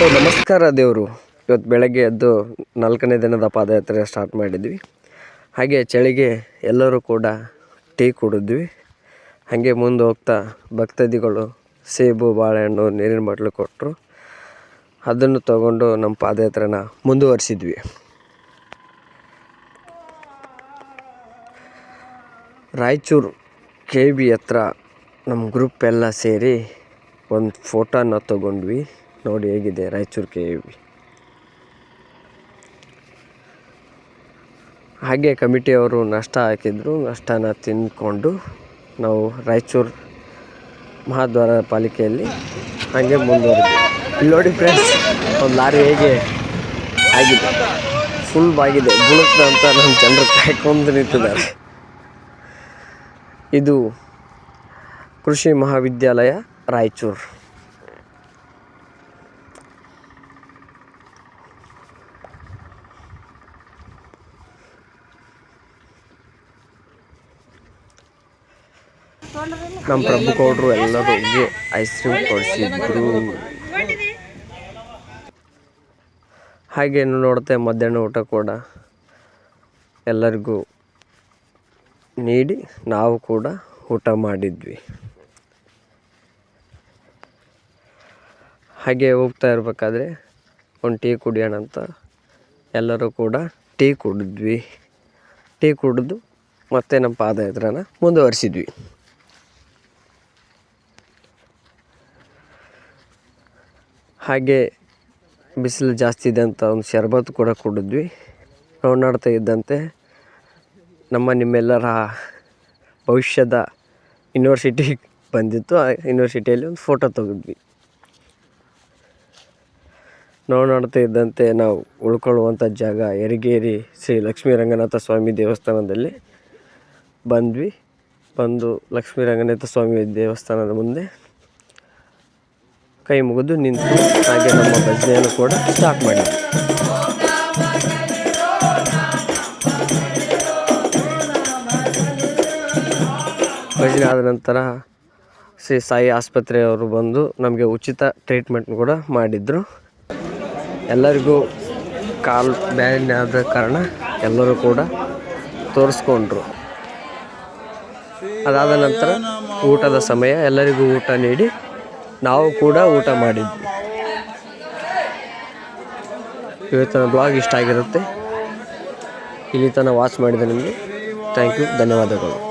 ನಮಸ್ಕಾರ ದೇವರು. ಇವತ್ತು ಬೆಳಗ್ಗೆ ಎದ್ದು ನಾಲ್ಕನೇ ದಿನದ ಪಾದಯಾತ್ರೆ ಸ್ಟಾರ್ಟ್ ಮಾಡಿದ್ವಿ. ಹಾಗೆ ಚಳಿಗೆ ಎಲ್ಲರೂ ಕೂಡ ಟೀ ಕುಡಿದ್ವಿ. ಹಾಗೆ ಮುಂದೆ ಹೋಗ್ತಾ ಭಕ್ತಾದಿಗಳು ಸೇಬು, ಬಾಳೆಹಣ್ಣು, ನೀರಿನ ಬಾಟ್ಲು ಕೊಟ್ಟರು. ಅದನ್ನು ತಗೊಂಡು ನಮ್ಮ ಪಾದಯಾತ್ರೆನ ಮುಂದುವರಿಸಿದ್ವಿ. ರಾಯಚೂರು ಕೆ ಬಿ ಹತ್ರ ನಮ್ಮ ಗ್ರೂಪ್ ಎಲ್ಲ ಸೇರಿ ಒಂದು ಫೋಟೋನ ತಗೊಂಡ್ವಿ. ನೋಡಿ ಹೇಗಿದೆ ರಾಯಚೂರು ಕೆ ಬಿ. ಹಾಗೆ ಕಮಿಟಿಯವರು ನಷ್ಟ ಹಾಕಿದ್ರು, ನಷ್ಟನ ತಿಂದ್ಕೊಂಡು ನಾವು ರಾಯಚೂರು ಮಹಾದ್ವಾರ ಪಾಲಿಕೆಯಲ್ಲಿ ಹಾಗೆ ಮುಂದುವರೆದ್ವಿ ಇಲ್ಲಿ ನೋಡಿ ಫ್ರೆಂಡ್ಸ್ ಒಂದು ಲಾರಿ ಹೇಗೆ ಆಗಿದೆ. ಫುಲ್ ಬಾಗಿದೆ ಬುಳುತ್ತೆ ಅಂತ ನಮ್ಮ ಜನರು ಕಾಯ್ಕೊಂಡು ನಿಂತಿದ್ದಾರೆ. ಇದು ಕೃಷಿ ಮಹಾವಿದ್ಯಾಲಯ ರಾಯಚೂರು. ನಮ್ಮ ಪ್ರಭು ಎಲ್ಲರೂ ಎಲ್ಲರಿಗೆ ಐಸ್ ಕ್ರೀಮ್ ಕೊಡಿಸಿದ್ರು. ಹಾಗೇನು ನೋಡುತ್ತೆ ಮಧ್ಯಾಹ್ನ ಊಟ ಕೂಡ. ಎಲ್ಲರಿಗೂ ನೀಡಿ ನಾವು ಕೂಡ ಊಟ ಮಾಡಿದ್ವಿ. ಹಾಗೆ ಹೋಗ್ತಾ ಇರಬೇಕಾದ್ರೆ ಒಂದು ಟೀ ಕುಡಿಯೋಣ ಅಂತ ಎಲ್ಲರೂ ಕೂಡ ಟೀ ಕುಡಿದ್ವಿ. ಟೀ ಕುಡಿದು ಮತ್ತೆ ನಮ್ಮ ಪಾದಯಾತ್ರನ ಮುಂದುವರಿಸಿದ್ವಿ. ಹಾಗೆ ಬಿಸಿಲು ಜಾಸ್ತಿ ಇದೆ ಅಂತ ಒಂದು ಶರ್ಬತ್ ಕೂಡ ಕುಡಿದ್ವಿ. ಓಡಾಡ್ತಾ ಇದ್ದಂತೆ ನಮ್ಮ ನಿಮ್ಮೆಲ್ಲರ ಭವಿಷ್ಯದ ಯೂನಿವರ್ಸಿಟಿ ಬಂದಿತ್ತು. ಆ ಯೂನಿವರ್ಸಿಟಿಯಲ್ಲಿ ಒಂದು ಫೋಟೋ ತೆಗೆದ್ವಿ. ನಾವು ನೋಡ್ತಾ ಇದ್ದಂತೆ ನಾವು ಉಳ್ಕೊಳ್ಳುವಂಥ ಜಾಗ ಯರಿಗೇರಿ ಶ್ರೀ ಲಕ್ಷ್ಮೀ ರಂಗನಾಥ ಸ್ವಾಮಿ ದೇವಸ್ಥಾನದಲ್ಲಿ ಬಂದ್ವಿ. ಬಂದು ಲಕ್ಷ್ಮೀ ರಂಗನಾಥ ಸ್ವಾಮಿ ದೇವಸ್ಥಾನದ ಮುಂದೆ ಕೈ ಮುಗಿದು ನಿಂತು ಹಾಗೆ ನಮ್ಮ ಭಜನೆಯನ್ನು ಕೂಡ ಸ್ಟಾಕ್ ಮಾಡಿ ಭಜನೆ ಆದ ನಂತರ ಶ್ರೀ ಸಾಯಿ ಆಸ್ಪತ್ರೆಯವರು ಬಂದು ನಮಗೆ ಉಚಿತ ಟ್ರೀಟ್ಮೆಂಟ್ ಕೂಡ ಮಾಡಿದರು. ಎಲ್ಲರಿಗೂ ಕಾಲು ಬ್ಯಾನ್ ಆದ ಕಾರಣ ಎಲ್ಲರೂ ಕೂಡ ತೋರಿಸ್ಕೊಂಡ್ರು. ಅದಾದ ನಂತರ ಊಟದ ಸಮಯ, ಎಲ್ಲರಿಗೂ ಊಟ ನೀಡಿ ನಾವು ಕೂಡ ಊಟ ಮಾಡಿದ್ವಿ. ಇವತ್ತಿನ ಬ್ಲಾಗ್ ಇಷ್ಟ ಆಗಿರುತ್ತೆ. ಇಲ್ಲಿ ತನಕ ವಾಚ್ ಮಾಡಿದ ನಿಮಗೆ. ಥ್ಯಾಂಕ್ ಯು ಧನ್ಯವಾದಗಳು.